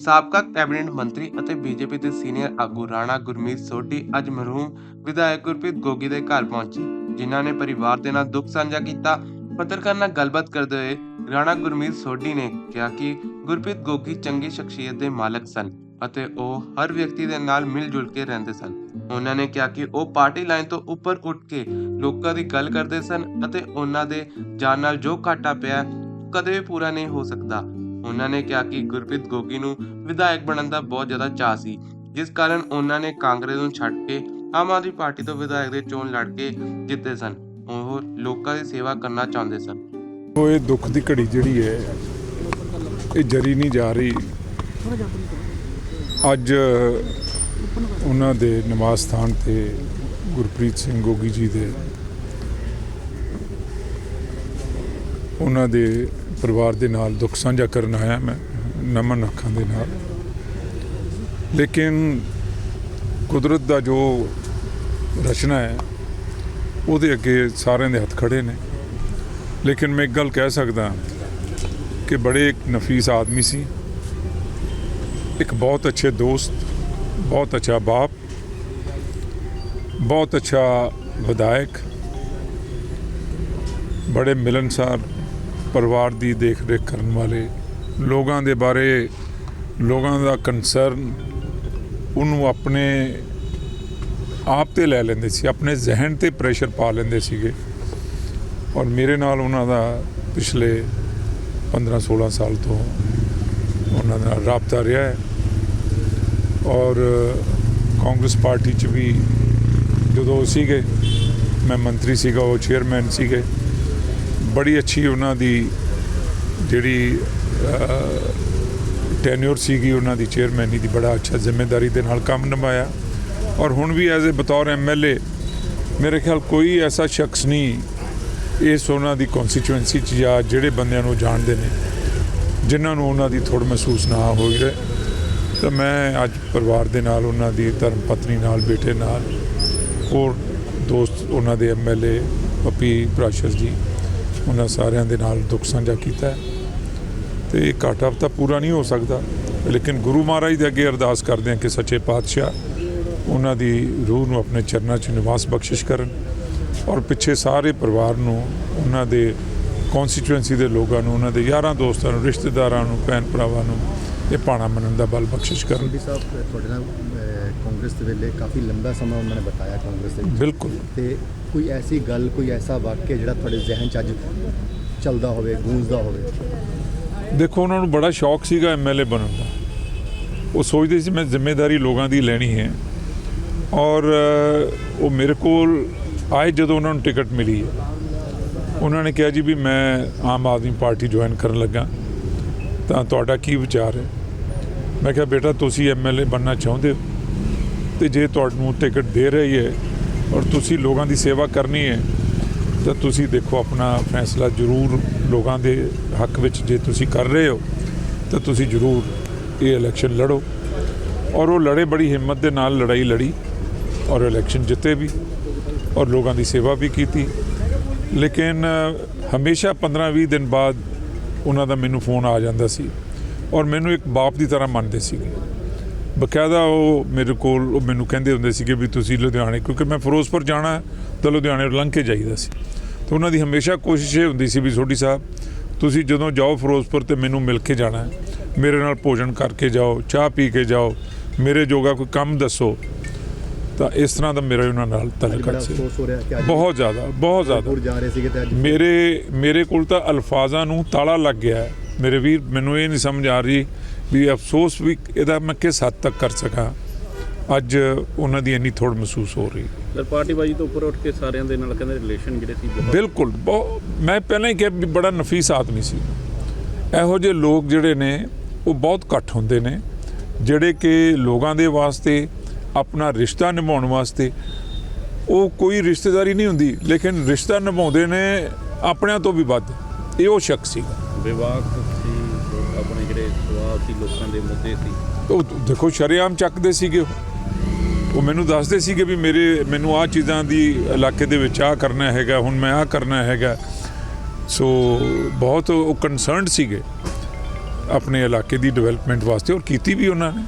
ਸਾਬਕਾ ਕੈਬਨਿਟ ਮੰਤਰੀ ਅਤੇ ਬੀਜੇਪੀ ਦੇ ਸੀਨੀਅਰ ਆਗੂ ਰਾਣਾ ਗੁਰਮੀਤ ਸੋਢੀ ਅੱਜ ਮਰਹੂਮ ਵਿਧਾਇਕ ਗੁਰਪ੍ਰੀਤ ਗੋਗੀ ਦੇ ਘਰ ਪਹੁੰਚੇ, ਜਿਨ੍ਹਾਂ ਨੇ ਪਰਿਵਾਰ ਦੇ ਨਾਲ ਦੁੱਖ ਸਾਂਝਾ ਕੀਤਾ। ਪੱਤਰਕਾਰ ਨਾਲ ਗੱਲਬਾਤ ਕਰਦੇ ਹੋਏ ਰਾਣਾ ਗੁਰਮੀਤ ਸੋਢੀ ਨੇ ਕਿਹਾ ਕਿ ਗੁਰਪ੍ਰੀਤ ਗੋਗੀ ਚੰਗੀ ਸ਼ਖਸੀਅਤ ਦੇ ਮਾਲਕ ਸਨ ਅਤੇ ਉਹ ਹਰ ਵਿਅਕਤੀ ਦੇ ਨਾਲ ਮਿਲ ਜੁਲ ਕੇ ਰਹਿੰਦੇ ਸਨ। ਉਹਨਾਂ ਨੇ ਕਿਹਾ ਕਿ ਉਹ ਪਾਰਟੀ ਲਾਈਨ ਤੋਂ ਉੱਪਰ ਉੱਠ ਕੇ ਲੋਕਾਂ ਦੀ ਗੱਲ ਕਰਦੇ ਸਨ ਅਤੇ ਉਹਨਾਂ ਦੇ ਜਾਨ ਨਾਲ ਜੋ ਘਾਟਾ ਪਿਆ, ਕਦੇ ਵੀ ਪੂਰਾ ਨਹੀਂ ਹੋ ਸਕਦਾ। ਉਹਨਾਂ ਨੇ ਕਿਹਾ ਕਿ ਗੁਰਪ੍ਰੀਤ ਗੋਗੀ ਨੂੰ ਵਿਧਾਇਕ ਬਣਨ ਦਾ ਬਹੁਤ ਜ਼ਿਆਦਾ ਚਾਅ ਸੀ, ਜਿਸ ਕਾਰਨ ਉਹਨਾਂ ਨੇ ਕਾਂਗਰਸ ਨੂੰ ਛੱਡ ਕੇ ਆਮ ਆਦਮੀ ਪਾਰਟੀ ਤੋਂ ਵਿਧਾਇਕ ਦੇ ਚੋਣ ਲੜ ਕੇ ਜਿੱਤੇ ਸਨ। ਉਹ ਲੋਕਾਂ ਦੀ ਸੇਵਾ ਕਰਨਾ ਚਾਹੁੰਦੇ ਸਨ। ਉਹ ਇਹ ਦੁੱਖ ਦੀ ਘੜੀ ਜਿਹੜੀ ਹੈ, ਇਹ ਜਰੀ ਨਹੀਂ ਜਾ ਰਹੀ। ਅੱਜ ਉਹਨਾਂ ਦੇ ਨਿਵਾਸ ਸਥਾਨ ਤੇ ਗੁਰਪ੍ਰੀਤ ਸਿੰਘ ਗੋਗੀ ਜੀ ਦੇ, ਉਹਨਾਂ ਦੇ ਪਰਿਵਾਰ ਦੇ ਨਾਲ ਦੁੱਖ ਸਾਂਝਾ ਕਰਨ ਆਇਆ ਮੈਂ, ਨਮਨ ਅੱਖਾਂ ਦੇ ਨਾਲ। ਲੇਕਿਨ ਕੁਦਰਤ ਦਾ ਜੋ ਰਚਨਾ ਹੈ, ਉਹਦੇ ਅੱਗੇ ਸਾਰਿਆਂ ਦੇ ਹੱਥ ਖੜੇ ਨੇ। ਲੇਕਿਨ ਮੈਂ ਇੱਕ ਗੱਲ ਕਹਿ ਸਕਦਾ ਕਿ ਬੜੇ ਇੱਕ ਨਫੀਸ ਆਦਮੀ ਸੀ, ਇੱਕ ਬਹੁਤ ਅੱਛੇ ਦੋਸਤ, ਬਹੁਤ ਅੱਛਾ ਬਾਪ, ਬਹੁਤ ਅੱਛਾ ਵਿਧਾਇਕ, ਬੜੇ ਮਿਲਨਸਾਰ ਪਰਿਵਾਰ ਦੀ ਦੇਖ ਰੇਖ ਕਰਨ ਵਾਲੇ, ਲੋਕਾਂ ਦੇ ਬਾਰੇ, ਲੋਕਾਂ ਦਾ ਕੰਸਰਨ ਉਹਨੂੰ ਆਪਣੇ ਆਪ ਤੇ ਲੈ ਲੈਂਦੇ ਸੀ, ਆਪਣੇ ਜ਼ਿਹਨ ਤੇ ਪ੍ਰੈਸ਼ਰ ਪਾ ਲੈਂਦੇ ਸੀਗੇ। ਔਰ ਮੇਰੇ ਨਾਲ ਉਹਨਾਂ ਦਾ ਪਿਛਲੇ 15 16 ਸਾਲ ਤੋਂ ਉਹਨਾਂ ਦਾ ਰਾਬਤਾ ਰਿਹਾ ਹੈ। ਔਰ ਕਾਂਗਰਸ ਪਾਰਟੀ 'ਚ ਵੀ ਜਦੋਂ ਉਹ ਸੀਗੇ, ਮੈਂ ਮੰਤਰੀ ਸੀਗਾ, ਉਹ ਚੇਅਰਮੈਨ ਸੀਗੇ ਬੜੀ ਅੱਛੀ ਉਹਨਾਂ ਦੀ ਜਿਹੜੀ ਟੈਨਿਓਰ ਸੀਗੀ ਉਹਨਾਂ ਦੀ ਚੇਅਰਮੈਨੀ ਦੀ, ਬੜਾ ਅੱਛਾ ਜ਼ਿੰਮੇਵਾਰੀ ਦੇ ਨਾਲ ਕੰਮ ਨਿਭਾਇਆ। ਔਰ ਹੁਣ ਵੀ ਐਜ਼ ਅ ਬਤੌਰ ਐਮਐਲਏ ਮੇਰੇ ਖਿਆਲ ਕੋਈ ਐਸਾ ਸ਼ਖਸ ਨਹੀਂ ਇਸ ਉਹਨਾਂ ਦੀ ਕਨਸਟੀਚੁਐਂਸੀ ਚ ਜਾਂ ਜਿਹੜੇ ਬੰਦਿਆਂ ਨੂੰ ਜਾਣਦੇ ਨੇ, ਜਿਨ੍ਹਾਂ ਨੂੰ ਉਹਨਾਂ ਦੀ ਥੋੜ ਮਹਿਸੂਸ ਨਾ ਹੋਈ ਰਹੇ। ਤਾਂ ਮੈਂ ਅੱਜ ਪਰਿਵਾਰ ਦੇ ਨਾਲ, ਉਹਨਾਂ ਦੀ ਧਰਮ ਪਤਨੀ ਨਾਲ, ਬੇਟੇ ਨਾਲ, ਹੋਰ ਦੋਸਤ, ਉਹਨਾਂ ਦੇ ਐਮਐਲਏ ਪੱਪੀ ਪ੍ਰਾਸ਼ਰ ਜੀ ਉਹਨਾਂ ਸਾਰਿਆਂ ਦੇ ਨਾਲ ਦੁੱਖ ਸਾਂਝਾ ਕੀਤਾ ਹੈ। ਤੇ ਇਹ ਘਾਟਾ ਤਾਂ ਪੂਰਾ ਨਹੀਂ ਹੋ ਸਕਦਾ। ਲੇਕਿਨ ਗੁਰੂ ਮਹਾਰਾਜ ਦੇ ਅੱਗੇ ਅਰਦਾਸ ਕਰਦੇ ਹਾਂ ਕਿ ਸੱਚੇ ਪਾਤਸ਼ਾਹ ਉਹਨਾਂ ਦੀ ਰੂਹ ਨੂੰ ਆਪਣੇ ਚਰਨਾਂ 'ਚ ਨਿਵਾਸ ਬਖਸ਼ਿਸ਼ ਕਰਨ ਔਰ ਪਿੱਛੇ ਸਾਰੇ ਪਰਿਵਾਰ ਨੂੰ, ਉਹਨਾਂ ਦੇ ਕਨਸਟੀਚੁਐਂਸੀ ਦੇ ਲੋਕਾਂ ਨੂੰ, ਉਹਨਾਂ ਦੇ ਯਾਰਾਂ ਦੋਸਤਾਂ ਨੂੰ, ਰਿਸ਼ਤੇਦਾਰਾਂ ਨੂੰ, ਭੈਣ ਭਰਾਵਾਂ ਨੂੰ ਇਹ ਪਾਣਾ ਮੰਨਣ ਦਾ ਬਲ ਬਖਸ਼ਿਸ਼ ਕਰਨ। ਮੋਦੀ ਸਾਹਿਬ, ਤੁਹਾਡੇ ਨਾਲ ਕਾਂਗਰਸ ਦੇ ਵੇਲੇ ਕਾਫੀ ਲੰਬਾ ਸਮਾਂ ਉਹਨਾਂ ਨੇ ਬਤਾਇਆ ਕਾਂਗਰਸ ਦੇ ਵਿੱਚ। ਬਿਲਕੁਲ। ਤੇ ਕੋਈ ਐਸੀ ਗੱਲ ਕੋਈ ਐਸਾ ਵਾਕਿਆ ਜਿਹੜਾ ਤੁਹਾਡੇ ਜ਼ਿਹਨ 'ਚ ਅੱਜ ਚੱਲਦਾ ਹੋਵੇ ਗੂੰਜਦਾ ਹੋਵੇ? ਦੇਖੋ ਉਹਨਾਂ ਨੂੰ ਬੜਾ ਸ਼ੌਕ ਸੀਗਾ ਐਮਐਲਏ ਬਣਨ ਦਾ। ਉਹ ਸੋਚਦੇ ਸੀ ਮੈਂ ਜ਼ਿੰਮੇਵਾਰੀ ਲੋਕਾਂ ਦੀ ਲੈਣੀ ਹੈ। ਔਰ ਉਹ ਮੇਰੇ ਕੋਲ ਆਏ ਜਦੋਂ ਉਹਨਾਂ ਨੂੰ ਟਿਕਟ ਮਿਲੀ ਉਹਨਾਂ ਨੇ ਕਿਹਾ ਜੀ ਵੀ ਮੈਂ ਆਮ ਆਦਮੀ ਪਾਰਟੀ ਜੁਆਇਨ ਕਰਨ ਲੱਗਾ। ਤਾਂ ਤੁਹਾਡਾ ਕੀ ਵਿਚਾਰ ਹੈ? ਮੈਂ ਕਿਹਾ ਬੇਟਾ ਤੁਸੀਂ ਐਮਐਲਏ ਬਣਨਾ ਚਾਹੁੰਦੇ ਹੋ? ਤੇ ਜੇ ਤੁਹਾਨੂੰ ਟਿਕਟ ਦੇ ਰਹੀ ਹੈ ਔਰ ਤੁਸੀਂ ਲੋਕਾਂ ਦੀ ਸੇਵਾ ਕਰਨੀ ਹੈ, ਤਾਂ ਤੁਸੀਂ ਦੇਖੋ ਆਪਣਾ ਫੈਸਲਾ ਜ਼ਰੂਰ ਲੋਕਾਂ ਦੇ ਹੱਕ ਵਿੱਚ ਜੇ ਤੁਸੀਂ ਕਰ ਰਹੇ ਹੋ, ਤਾਂ ਤੁਸੀਂ ਜ਼ਰੂਰ ਇਹ ਇਲੈਕਸ਼ਨ ਲੜੋ। ਔਰ ਉਹ ਲੜੇ ਬੜੀ ਹਿੰਮਤ ਦੇ ਨਾਲ ਲੜਾਈ ਲੜੀ ਔਰ ਇਲੈਕਸ਼ਨ ਜਿੱਤੇ ਵੀ ਔਰ ਲੋਕਾਂ ਦੀ ਸੇਵਾ ਵੀ ਕੀਤੀ। ਲੇਕਿਨ ਹਮੇਸ਼ਾ 15-20 ਦਿਨ ਬਾਅਦ ਉਹਨਾਂ ਦਾ ਮੈਨੂੰ ਫੋਨ ਆ ਜਾਂਦਾ ਸੀ ਔਰ ਮੈਨੂੰ ਇੱਕ ਬਾਪ ਦੀ ਤਰ੍ਹਾਂ ਮੰਨਦੇ ਸੀਗੇ। ਬਕਾਇਦਾ ਉਹ ਮੇਰੇ ਕੋਲ ਉਹ ਮੈਨੂੰ ਕਹਿੰਦੇ ਹੁੰਦੇ ਸੀਗੇ ਵੀ ਤੁਸੀਂ ਲੁਧਿਆਣੇ ਕਿਉਂਕਿ ਮੈਂ ਫਿਰੋਜ਼ਪੁਰ ਜਾਣਾ ਤਾਂ ਲੁਧਿਆਣੇ ਲੰਘ ਕੇ ਜਾਈਦਾ ਸੀ। ਤਾਂ ਉਹਨਾਂ ਦੀ ਹਮੇਸ਼ਾ ਕੋਸ਼ਿਸ਼ ਇਹ ਹੁੰਦੀ ਸੀ ਵੀ ਸੋਢੀ ਸਾਹਿਬ ਤੁਸੀਂ ਜਦੋਂ ਜਾਓ ਫਿਰੋਜ਼ਪੁਰ ਤੇ ਮੈਨੂੰ ਮਿਲ ਕੇ ਜਾਣਾ ਮੇਰੇ ਨਾਲ ਭੋਜਨ ਕਰਕੇ ਜਾਓ ਚਾਹ ਪੀ ਕੇ ਜਾਓ ਮੇਰੇ ਜੋਗਾ ਕੋਈ ਕੰਮ ਦੱਸੋ ਤਾਂ ਇਸ ਤਰ੍ਹਾਂ ਦਾ ਮੇਰਾ ਉਹਨਾਂ ਨਾਲ ਬੜਾ ਸੀ। ਬਹੁਤ ਜ਼ਿਆਦਾ ਬਹੁਤ ਜ਼ਿਆਦਾ। ਮੇਰੇ ਮੇਰੇ ਕੋਲ ਤਾਂ ਅਲਫਾਜ਼ਾਂ ਨੂੰ ਤਾਲਾ ਲੱਗ ਗਿਆ ਮੇਰੇ ਵੀਰ ਮੈਨੂੰ ਇਹ ਨਹੀਂ ਸਮਝ ਆ ਰਹੀ ਵੀ ਅਫਸੋਸ ਵੀ ਇਹਦਾ ਮੈਂ ਕਿਸ ਹੱਦ ਤੱਕ ਕਰ ਸਕਾਂ ਅੱਜ ਉਹਨਾਂ ਦੀ ਇੰਨੀ ਥੋੜ ਮਹਿਸੂਸ ਹੋ ਰਹੀ। ਪਰ ਪਾਰਟੀ ਬਾਜੀ ਤੋਂ ਉੱਪਰ ਉੱਠ ਕੇ ਸਾਰਿਆਂ ਦੇ ਨਾਲ ਕਹਿੰਦੇ ਰਿਲੇਸ਼ਨ ਜਿਹੜੇ ਸੀ ਬਹੁਤ ਬਿਲਕੁਲ ਮੈਂ ਪਹਿਲਾਂ ਹੀ ਕਿਹਾ ਵੀ ਬੜਾ ਨਫੀਸ ਆਦਮੀ ਸੀ। ਇਹੋ ਜਿਹੇ ਲੋਕ ਜਿਹੜੇ ਨੇ ਉਹ ਬਹੁਤ ਘੱਟ ਹੁੰਦੇ ਨੇ ਜਿਹੜੇ ਕਿ ਲੋਕਾਂ ਦੇ ਵਾਸਤੇ ਆਪਣਾ ਰਿਸ਼ਤਾ ਨਿਭਾਉਣ ਵਾਸਤੇ ਉਹ ਕੋਈ ਰਿਸ਼ਤੇਦਾਰੀ ਨਹੀਂ ਹੁੰਦੀ ਲੇਕਿਨ ਰਿਸ਼ਤਾ ਨਿਭਾਉਂਦੇ ਨੇ ਆਪਣਿਆਂ ਤੋਂ ਵੀ ਵੱਧ। ਇਹ ਉਹ ਸ਼ਖਸ ਸੀਗਾ ਵਿਵਾਹ ਸੀ ਆਪਣੇ ਜਿਹੜੇ ਸਵਾਲ ਸੀ, ਲੋਕਾਂ ਦੇ ਮੁੱਦੇ ਸੀ। ਉਹ ਦੇਖੋ, ਸ਼ਰੇਆਮ ਚੱਕਦੇ ਸੀਗੇ ਉਹ। ਮੈਨੂੰ ਦੱਸਦੇ ਸੀਗੇ ਵੀ ਮੇਰੇ, ਮੈਨੂੰ ਆਹ ਚੀਜ਼ਾਂ ਦੀ ਇਲਾਕੇ ਦੇ ਵਿੱਚ ਆਹ ਕਰਨਾ ਹੈਗਾ, ਹੁਣ ਮੈਂ ਆਹ ਕਰਨਾ ਹੈਗਾ। ਸੋ ਬਹੁਤ ਉਹ ਕਨਸਰਨਡ ਸੀਗੇ ਆਪਣੇ ਇਲਾਕੇ ਦੀ ਡਿਵੈਲਪਮੈਂਟ ਵਾਸਤੇ ਔਰ ਕੀਤੀ ਵੀ ਉਹਨਾਂ ਨੇ।